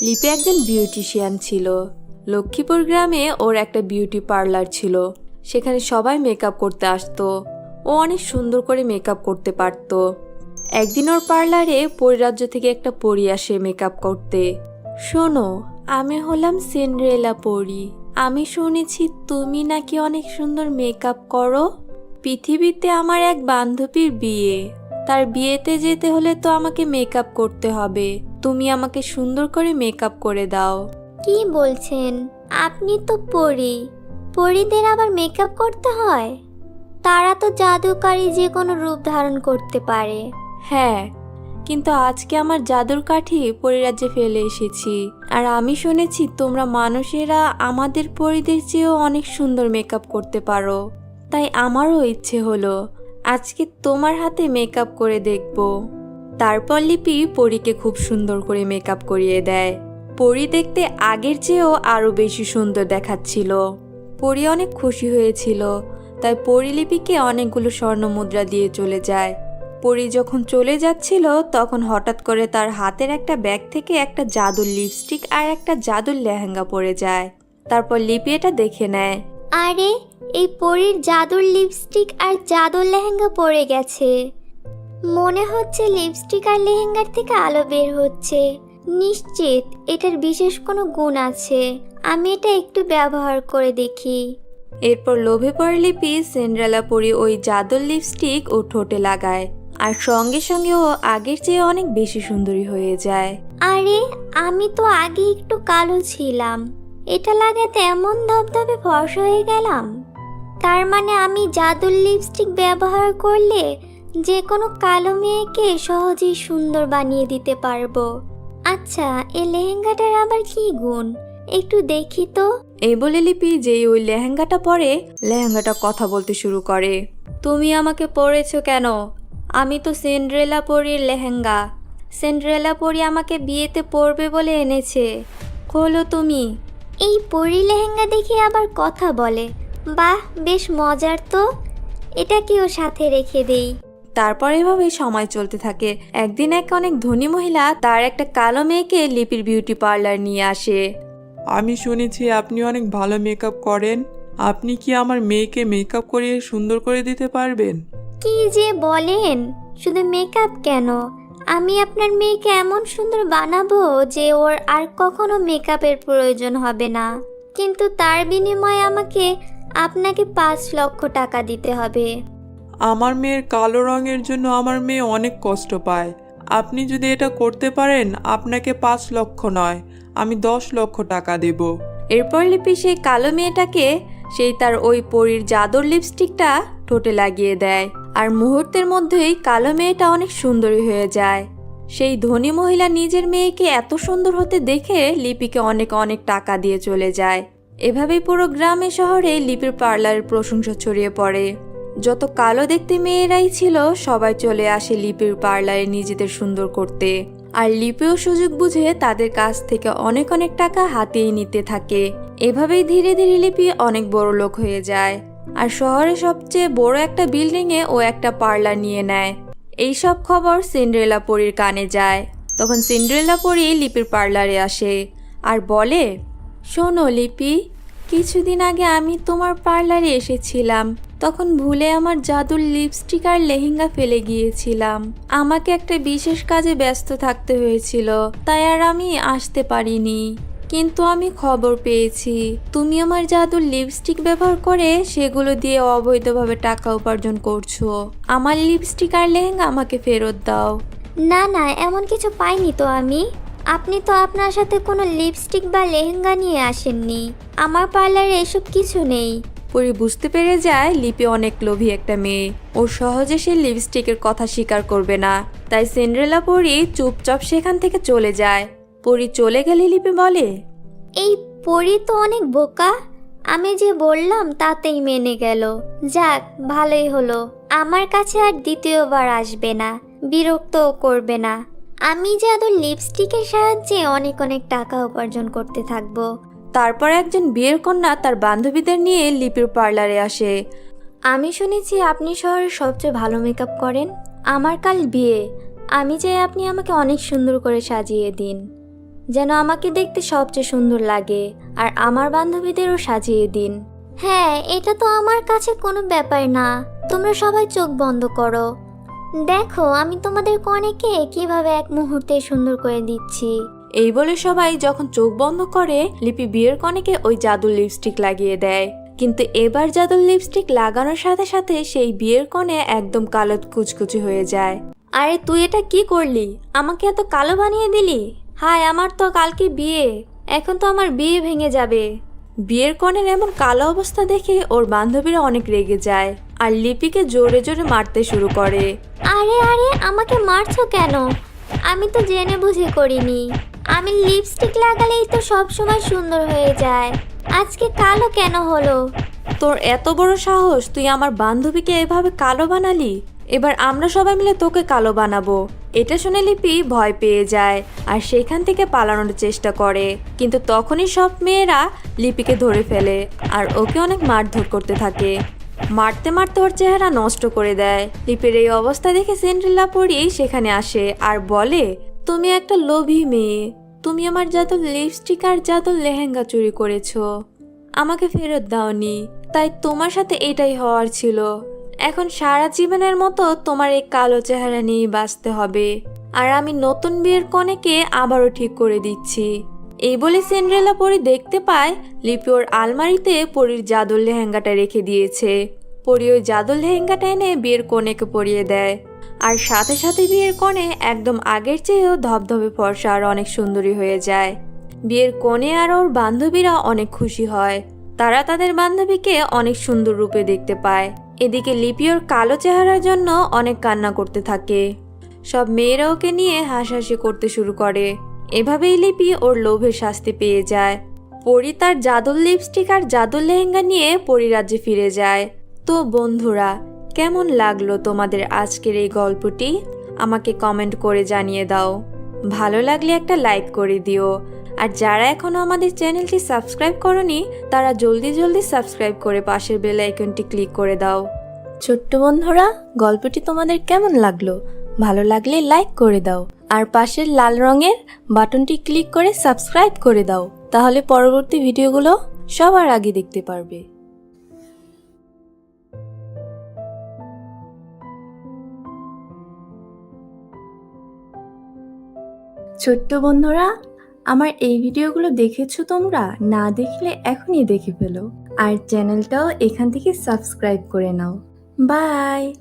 লিপি একজন বিউটিশিয়ান ছিল। লক্ষ্মীপুর গ্রামে ওর একটা বিউটি পার্লার ছিল। সেখানে সবাই মেকআপ করতে আসতো। ও অনেক সুন্দর করে মেকআপ করতে পারতো। একদিন ওর পার্লারে পরিরাজ্য থেকে একটা পরি আসে মেকআপ করতে। শোনো, আমি হলাম সিন্ড্রেলা পরি। আমি শুনেছি তুমি নাকি অনেক সুন্দর মেকআপ করো। পৃথিবীতে আমার এক বান্ধবীর বিয়ে। তার বিয়েতে যেতে হলে তো আমাকে মেকআপ করতে হবে। তুমি আমাকে সুন্দর করে মেকআপ করে দাও। কি বলছেন? আপনি তো পরি। পরিদের আবার মেকআপ করতে হয়? তারা তো জাদুকারী যে কোনো রূপ ধারণ করতে পারে। হ্যাঁ কিন্তু আজকে আমার জাদুর কাঠি পরিরাজ্যে ফেলে এসেছি। আর আমি শুনেছি তোমরা মানুষেরা আমাদের পরিদের চেয়েও অনেক সুন্দর মেকআপ করতে পারো। তাই আমারও ইচ্ছে হলো আজকে তোমার হাতে মেকআপ করে দেখব। তারপর লিপি পরীকে খুব সুন্দর করে মেকআপ করিয়ে দেয়। পরি দেখতে আগের চেয়েও আরও বেশি সুন্দর দেখাচ্ছিল। পরি অনেক খুশি হয়েছিল, তাই পরিলিপিকে অনেকগুলো স্বর্ণ মুদ্রা দিয়ে চলে যায়। পরি যখন চলে যাচ্ছিল, তখন হঠাৎ করে তার হাতের একটা ব্যাগ থেকে একটা জাদুর লিপস্টিক আর একটা জাদুর লেহেঙ্গা পরে যায়। তারপর লিপি এটা দেখে নেয়। আরে, এই পরীর জাদুর লিপস্টিক আর জাদুর লেহেঙ্গা পরে গেছে। মনে হচ্ছে লিপস্টিক আর লেহেঙ্গার থেকে আলো বের হচ্ছে। নিশ্চিত এটার বিশেষ কোনো গুণ আছে। আমি এটা একটু ব্যবহার করে দেখি। এরপর লোভে পড়ে লিপি সেন্ড্রালা পরি ওই জাদুর লিপস্টিক ও ঠোঁটে লাগায়। আর সঙ্গে সঙ্গে ও আগের চেয়ে অনেক বেশি সুন্দরী হয়ে যায়। আরে আমি তো আগে একটু কালো ছিলাম। এটা লাগাতে এমন ধবধবে ফর্সা হয়ে গেলাম। তার মানে আমি জাদুর লিপস্টিক ব্যবহার করলে যে কোনো কালো মেয়েকে সহজেই সুন্দর বানিয়ে দিতে পারব। আচ্ছা এই লেহেঙ্গাটার আবার কি গুণ? একটু দেখি তো। এই বলে লিপি যে ওই লেহেঙ্গাটা পরে লেহেঙ্গাটা কথা বলতে শুরু করে। তুমি আমাকে পরেছো কেন? আমি তো সেন্ড্রেলা পরির লেহেঙ্গা। সেন্ড্রেলা পরি আমাকে বিয়েতে পরবে বলে এনেছে। খোলো তুমি। এই পরি লেহেঙ্গা দেখে আবার কথা বলে। বাহ বেশ মজার তো। এটাকেও সাথে রেখে দেই। তারপর এভাবেই সময় চলতে থাকে। একদিন এক অনেক ধনী মহিলা তার একটা কালো মেয়েকে লিপির বিউটি পার্লার নিয়ে আসে। আমি শুনেছি আপনি অনেক ভালো মেকআপ করেন। আপনি কি আমার মেয়েকে মেকআপ করিয়ে সুন্দর করে দিতে পারবেন? কি যে বলেন? শুধু মেকআপ কেন? আমি আপনার মেয়েকে এমন সুন্দর বানাবো যে ওর আর কখনো মেকআপের প্রয়োজন হবে না। কিন্তু তার বিনিময়ে আমাকে আপনাকে পাঁচ লক্ষ টাকা দিতে হবে। আমার মেয়ের কালো রঙের জন্য আমার মেয়ে অনেক কষ্ট পায়। আপনি যদি এটা করতে পারেন, আপনাকে পাঁচ লক্ষ নয়, আমি দশ লক্ষ টাকা দেব। এরপর লিপি সেই কালো মেয়েটাকে সেই তার ওই পরীর জাদর লিপস্টিকটা ঠোঁটে লাগিয়ে দেয়। আর মুহূর্তের মধ্যেই কালো মেয়েটা অনেক সুন্দরী হয়ে যায়। সেই ধনী মহিলা নিজের মেয়েকে এত সুন্দর হতে দেখে লিপিকে অনেক অনেক টাকা দিয়ে চলে যায়। এভাবেই পুরো গ্রামে শহরে লিপির পার্লারের প্রশংসা ছড়িয়ে পড়ে। যত কালো দেখতে মেয়েরাই ছিল, সবাই চলে আসে লিপির পার্লারে নিজেদের সুন্দর করতে। আর লিপিও সুযোগ বুঝে তাদের কাছ থেকে অনেক অনেক টাকা হাতিয়ে নিতে থাকে। এভাবেই ধীরে ধীরে লিপি অনেক বড় লোক হয়ে যায়। আর শহরে সবচেয়ে বড় একটা বিল্ডিংয়ে ও একটা পার্লার নিয়ে নেয়। এই সব খবর সিন্ড্রেলা পরীর কানে যায়। তখন সিন্ড্রেলা পরী লিপির পার্লারে আসে আর বলে, শোনো লিপি, কিছুদিন আগে আমি তোমার পার্লারে এসেছিলাম। তখন ভুলে আমার জাদুর লিপস্টিক আর লেহেঙ্গা ফেলে গিয়েছিলাম। আমাকে একটা বিশেষ কাজে ব্যস্ত থাকতে হয়েছিল, তাই আর আমি আসতে পারিনি। কিন্তু আমি খবর পেয়েছি, তুমি আমার জাদুর লিপস্টিক ব্যবহার করে সেগুলো দিয়ে অবৈধভাবে টাকা উপার্জন করছ। আমার লিপস্টিক আর লেহেঙ্গা আমাকে ফেরত দাও। না না, এমন কিছু পাইনি তো আমি। আপনি তো আপনার সাথে কোনো লিপস্টিক বা লেহেঙ্গা নিয়ে আসেননি। আমার পার্লারে এসব কিছু নেই। পরি বুঝতে পেরে যায় লিপি অনেক লোভী একটা মেয়ে। ও সহজে সে লিপস্টিকের কথা স্বীকার করবে না। তাই সেন্ড্রেলা পরি চুপচাপ সেখান থেকে চলে যায়। পরি চলে গেলে লিপি বলে, এই পরি তো অনেক বোকা। আমি যে বললাম তাতেই মেনে গেল। যাক, ভালোই হলো। আমার কাছে আর দ্বিতীয়বার আসবে না। বিরক্তও করবে না। আমি জাদু লিপস্টিকের সাহায্যে অনেক অনেক টাকা উপার্জন করতে থাকব। তারপর একজন বিয়ের কন্যা তার বান্ধবীদের নিয়ে লিপির পার্লারে আসে। আমি শুনেছি আপনি শহরের সবচেয়ে ভালো মেকআপ করেন। আমার কাল বিয়ে। আমি চাই আপনি আমাকে অনেক সুন্দর করে সাজিয়ে দিন। যেন আমাকে দেখতে সবচেয়ে সুন্দর লাগে আর আমার বান্ধবীদেরও সাজিয়ে দিন। হ্যাঁ এটা তো আমার কাছে কোনো ব্যাপার না। তোমরা সবাই চোখ বন্ধ করো। দেখো, আমি তোমাদের কনেকে কীভাবে এক মুহূর্তে সুন্দর করে দিচ্ছি। এই বলে সবাই যখন চোখ বন্ধ করে, লিপি বিয়ের কনেকে ওই জাদুর লিপস্টিক লাগিয়ে দেয়। কিন্তু এবার জাদুর লিপস্টিক লাগানোর সাথে সাথে সেই বিয়ের কনে একদম কালো কুচকুচে হয়ে যায়। আরে তুই এটা কি করলি? আমাকে এত কালো বানিয়ে দিলি? হায়, আমার তো কালকে বিয়ে। এখন তো আমার বিয়ে ভেঙে যাবে। বিয়ের কনের এমন কালো অবস্থা দেখে ওর বান্ধবীরা অনেক রেগে যায় আর লিপিকে জোরে জোরে মারতে শুরু করে। আরে আরে, আমাকে মারছো কেন? আমি তো জেনে বুঝে করিনি। আমি লিপস্টিক লাগালেই তো সব সময় সুন্দর হয়ে যায়। আজকে কালো কেন হলো? তোর এত বড় সাহস, তুই আমার বান্ধবীকে এভাবে কালো বানালি? এবার আমরা সবাই মিলে তোকে কালো বানাবো। এটা শুনে লিপি ভয় পেয়ে যায় আর সেখান থেকে পালানোর চেষ্টা করে। কিন্তু তখনই সব মেয়েরা লিপিকে ধরে ফেলে আর ওকে অনেক মারধর করতে থাকে। মারতে মারতে ওর চেহারা নষ্ট করে দেয়। লিপির এই অবস্থা দেখে সেন্ড্রিল্লা পরি সেখানে আসে আর বলে তুমি একটা লোভী মেয়ে। তুমি আমার জাদুর লিপস্টিক আর জাদুর লেহেঙ্গা চুরি করেছ। আমাকে ফেরত দাওনি, তাই তোমার সাথে এটাই হওয়ার ছিল। এখন সারা জীবনের মতো তোমার এই কালো চেহারা নিয়ে বাঁচতে হবে। আর আমি নতুন বিয়ের কনেকে আবারও ঠিক করে দিচ্ছি। এই বলে সেন্ড্রেলা পরি দেখতে পায়, লিপি ওর আলমারিতে পরীর জাদুর লেহেঙ্গাটা রেখে দিয়েছে। পরি ওই জাদুর লেহেঙ্গাটা এনে বিয়ের কনেকে পরিয়ে দেয়। আর সাথে সাথে বিয়ের কনে একদম আগের চেয়েও ধবধবে ফর্সা আর অনেক সুন্দরী হয়ে যায়। বিয়ের কনে আর ওর বান্ধবীরা অনেক খুশি হয়। তারা তাদের বান্ধবীকে অনেক সুন্দর রূপে দেখতে পায়। এদিকে লিপি ওর কালো চেহারার জন্য অনেক কান্না করতে থাকে। সব মেয়েরা ওকে নিয়ে হাসাহাসি করতে শুরু করে। এভাবেই লিপি ওর লোভের শাস্তি পেয়ে যায়। পরি তার জাদুর লিপস্টিক আর জাদুর লেহেঙ্গা নিয়ে পরিরাজ্যে ফিরে যায়। তো বন্ধুরা কেমন লাগল তোমাদের আজকের এই গল্পটি? আমাকে কমেন্ট করে জানিয়ে দাও। ভালো লাগলে একটা লাইক করে দিও। আর যারা এখনও আমাদের চ্যানেলটি সাবস্ক্রাইব করনি, তারা জলদি জলদি সাবস্ক্রাইব করে পাশের বেল আইকনটি ক্লিক করে দাও। ছোট্ট বন্ধুরা, গল্পটি তোমাদের কেমন লাগল? ভালো লাগলে লাইক করে দাও। আর পাশের লাল রঙের বাটনটি ক্লিক করে সাবস্ক্রাইব করে দাও। তাহলে পরবর্তী ভিডিওগুলো সবার আগে দেখতে পারবে। ছোট্ট বন্ধুরা, আমার এই ভিডিওগুলো দেখেছ তোমরা? না দেখলে এখনই দেখে ফেলো। আর চ্যানেলটাও এখান থেকে সাবস্ক্রাইব করে নাও। বাই!